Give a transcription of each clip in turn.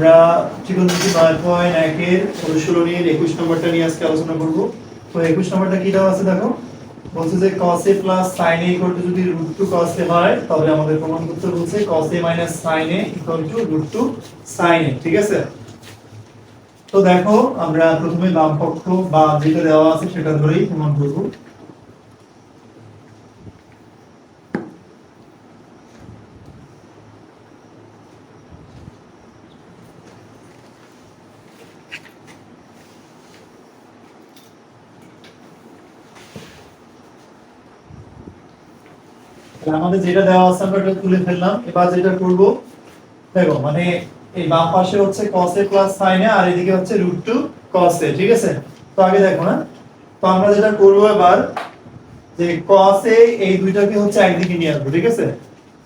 আমরা ত্রিকোণমিতি নয় পয়েন্ট একের অনুশীলনীর একুশ নম্বরটা নিয়ে আজকে আলোচনা করব। তো একুশ নম্বরটা কি আছে দেখো? বলছে যে cos a plus sin a to যদি রুট টু cos a হয়, তাহলে আমাদের প্রমাণ করতে বলছে cos a minus sin a equal to root two sin a, ঠিক আছে? তো দেখো, আমরা প্রথমে বাম পক্ষ বা যেটা দেওয়া আছে সেটা ধরেই প্রমাণ করব। আমাদের যেটা দেওয়া আছে আমরা এটা তুলে ফেললাম। এবার যেটা করব, দেখো মানে এই বাম পাশে হচ্ছে cos a sin a আর এদিকে হচ্ছে রুট টু cos a, ঠিক আছে? তো আগে দেখো না তো আমরা যেটা করব এবার, যে cos a এই দুইটাকে হচ্ছে একদিকে নিয়ে আসব, ঠিক আছে?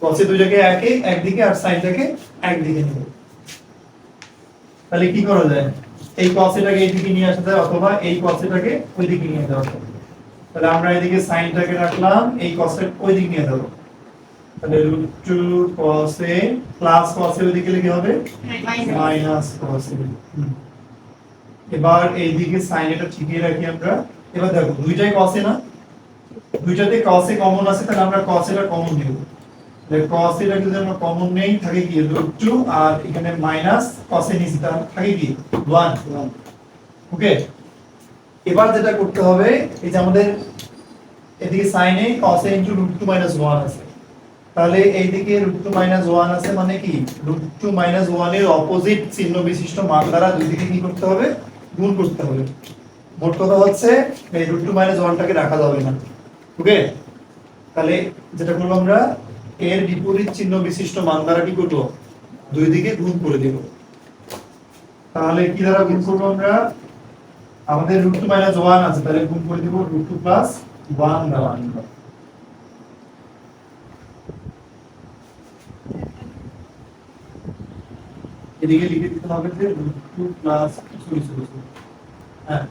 cos a দুইটাকে একে, একদিকে আর sin টাকে একদিকে নিব তাহলে কি করা যায়? এই cos a টাকে এইদিকে নিয়ে আসা যায় অথবা এই cos a টাকে ওইদিকে নিয়ে যাওয়া যায়। তাহলে আমরা এদিকে সাইনটাকে রাখলাম এই cosটা ওই দিকে নিয়ে যাব। তাহলে root two cos a plus cos a ওইদিকে লিখে হবে? মাইনাস cos a হুম। এবার এইদিকে সাইন এটা ঠিকই রাখি আমরা। এবার দেখো দুইটাই a না? দুইটাতে a কমন আছে তাহলে আমরা cos a টা কমন নিব। তাহলে cos a টা যদি আমরা কমন নেই থাকে কি? রুট টু আর এখানে মাইনাস cos a নিচে থাকে কি? 1 ওকে এবার যেটা করতে হবে, এই যে আমাদের এদিকে sin a cos a into root 2 minus 1 আছে। তাহলে এইদিকে root 2 minus 1 আছে মানে কি? root 2 minus 1 এর অপোজিট চিহ্ন বিশিষ্ট মান দ্বারা দুই দিকে কি করতে হবে? গুণ করতে হবে। মোট কথা হচ্ছে, এই root 2 minus 1 টাকে রাখা যাবে না। ওকে তাহলে যেটা করব আমরা, এর বিপরীত চিহ্ন বিশিষ্ট মান দ্বারা কি করব? দুই দিকে গুণ করে দেব। তাহলে কি দ্বারা গুণ করব আমরা? আমাদের রুট টু মাইনাস ওয়ান আছে, তাহলে গুণ করে দিব রুট টু প্লাস ওয়ান দ্বারা এদিকে লিখে দিতে হবে যে root two plus sorry sorry হ্যাঁ।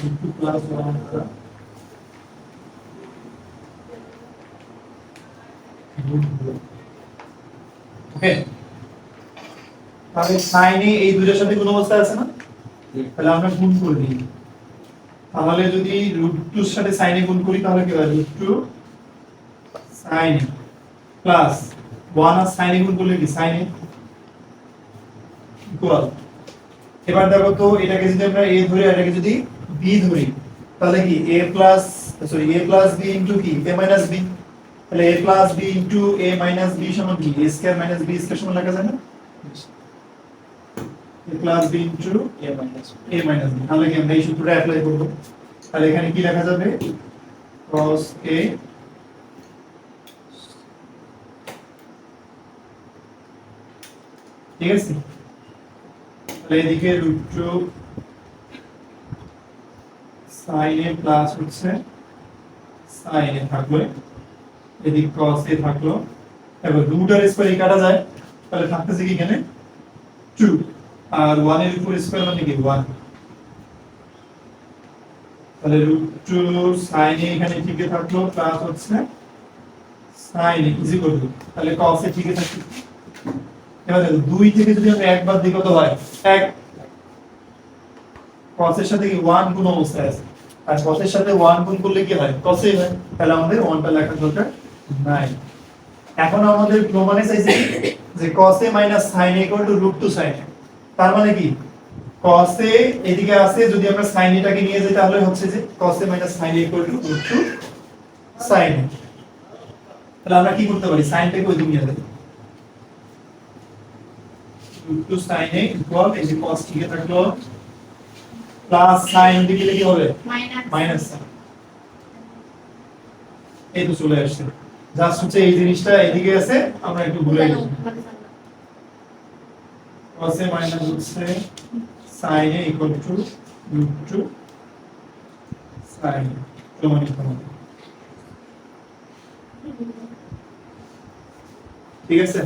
Root two plus one okay তাহলে সাইনে এই দুটোর সাথে কোন অবস্থা আছে না? তাহলে আমরা গুণ করে দিই। তাহলে যদি রুট টুর সাথে সাইনে গুণ করি, তাহলে কি হয়? Root two sine plus one আর সাইনে গুণ করলে কি? সাইনে ইকুয়াল এবার দেখো তো, এটাকে যদি আমরা এ ধরি, এটাকে যদি বি ধরি, তাহলে কি? A plus sorry A plus B into কি? এ মাইনাস বি তাহলে A plus B into A minus B সমান কি? A square minus B square সমান লেখা যায় না? Plus b into a minus a minus b. তাহলে কি আমরা এই সূত্রটা অ্যাপ্লাই করব। তাহলে এখানে কি লেখা যাবে? cos a ঠিক আছে? তাহলে এদিকে root two sin a plus হচ্ছে sin a থাকল এদিকে cos এ থাকল। এবার রুট আর স্কয়ার কাটা যায়। তাহলে থাকতেছে কি এখানে? 2 আর 1 এর উপর স্কয়ার মানে কি? 1 তাহলে রুট টু সাইন এখানে ঠিকই থাকল প্লাস হচ্ছে সাইন ইজ ইকুয়াল টু তাহলে এ ঠিকই থাকল। এবার দেখো 2 থেকে যদি আমরা একবার দিই কত হয়? 1 cos এর সাথে কি ওয়ান গুণ অবস্থায় আছে? আর এর সাথে ওয়ান গুণ করলে কি হয়? এ হয়। তাহলে আমাদের ওয়ানটা লেখা দরকার নাই। এখন আমাদের প্রমাণে চাইছে যে cos a sin a root 2 sin a তার মানে কি? cos a এদিকে আছে যদি আমরা sin a টাকে নিয়ে যাই তাহলে হচ্ছে যে cos a sin a root 2 sin a তাহলে আমরা কি করতে পারি? sin টাকে ওই দিকে নিয়ে যাই 2 sin a equal এই যে cos ঠিক থাকল প্লাস sin দিকে কি হবে? মাইনাস সাইন এই তো চলে আসছে। জাস্ট হচ্ছে এই জিনিসটা এদিকে আছে আমরা একটু ভুলে গেছি। Cos a মাইনাস হচ্ছে sin a equal to root two sin প্রমাণিত হবে ঠিক আছে